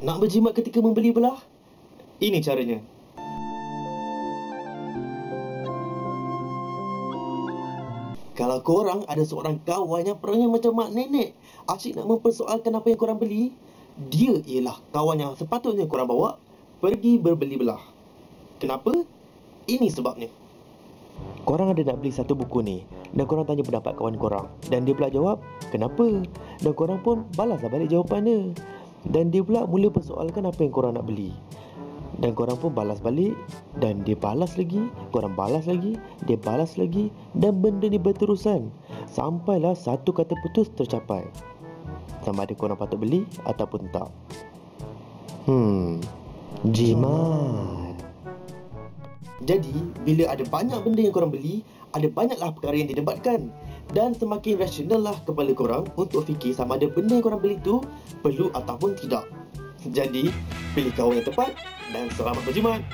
Nak berjimat ketika membeli belah? Ini caranya. Kalau korang ada seorang kawan yang perangai macam mak nenek, asyik nak mempersoalkan apa yang korang beli, dia ialah kawan yang sepatutnya korang bawa pergi berbeli belah. Kenapa? Ini sebabnya. Korang ada nak beli satu buku ni Dan korang tanya pendapat kawan korang Dan dia pula jawab Kenapa? Dan korang pun balaslah balik jawapan dia Dan dia pula mula persoalkan apa yang korang nak beli. Dan korang pun balas balik Dan dia balas lagi Korang balas lagi Dia balas lagi Dan benda ni berterusan. Sampailah satu kata putus tercapai. Sama ada korang patut beli Ataupun tak. Hmm Jimat Jadi, bila ada banyak benda yang korang beli, ada banyaklah perkara yang didebatkan. Dan semakin rasional lah kepala korang untuk fikir sama ada benda yang korang beli tu perlu ataupun tidak. Jadi, pilih kawan yang tepat dan selamat berjimat.